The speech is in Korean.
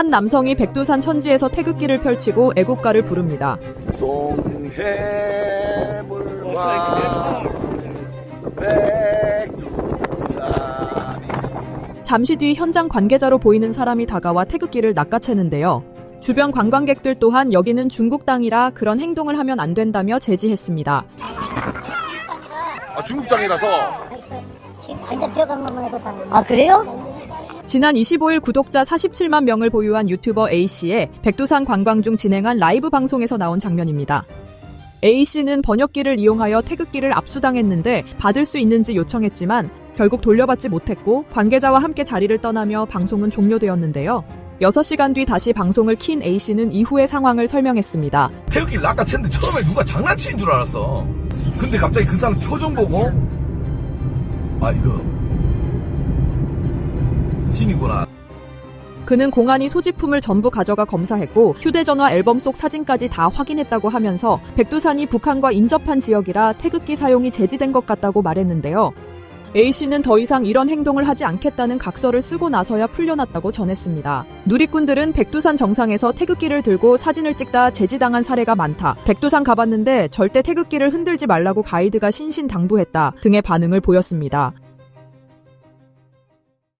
한 남성이 백두산 천지에서 태극기를 펼치고 애국가를 부릅니다. 동해물과 백두산이 잠시 뒤 현장 관계자로 보이는 사람이 다가와 태극기를 낚아채는데요. 주변 관광객들 또한 여기는 중국 땅이라 그런 행동을 하면 안 된다며 제지했습니다. 아, 중국 땅이라서 완전 들어간 것만 해도 다. 아, 그래요? 지난 25일 구독자 47만 명을 보유한 유튜버 A씨의 백두산 관광 중 진행한 라이브 방송에서 나온 장면입니다. A씨는 번역기를 이용하여 태극기를 압수당했는데 받을 수 있는지 요청했지만 결국 돌려받지 못했고 관계자와 함께 자리를 떠나며 방송은 종료되었는데요. 6시간 뒤 다시 방송을 킨 A씨는 이후의 상황을 설명했습니다. 태극기를 낚아챘는데 처음에 누가 장난치는 줄 알았어. 근데 갑자기 그 사람 표정 보고 아 이거 신이구나. 그는 공안이 소지품을 전부 가져가 검사했고 휴대전화 앨범 속 사진까지 다 확인했다고 하면서 백두산이 북한과 인접한 지역이라 태극기 사용이 제지된 것 같다고 말했는데요. A씨는 더 이상 이런 행동을 하지 않겠다는 각서를 쓰고 나서야 풀려났다고 전했습니다. 누리꾼들은 백두산 정상에서 태극기를 들고 사진을 찍다 제지당한 사례가 많다. 백두산 가봤는데 절대 태극기를 흔들지 말라고 가이드가 신신당부했다 등의 반응을 보였습니다.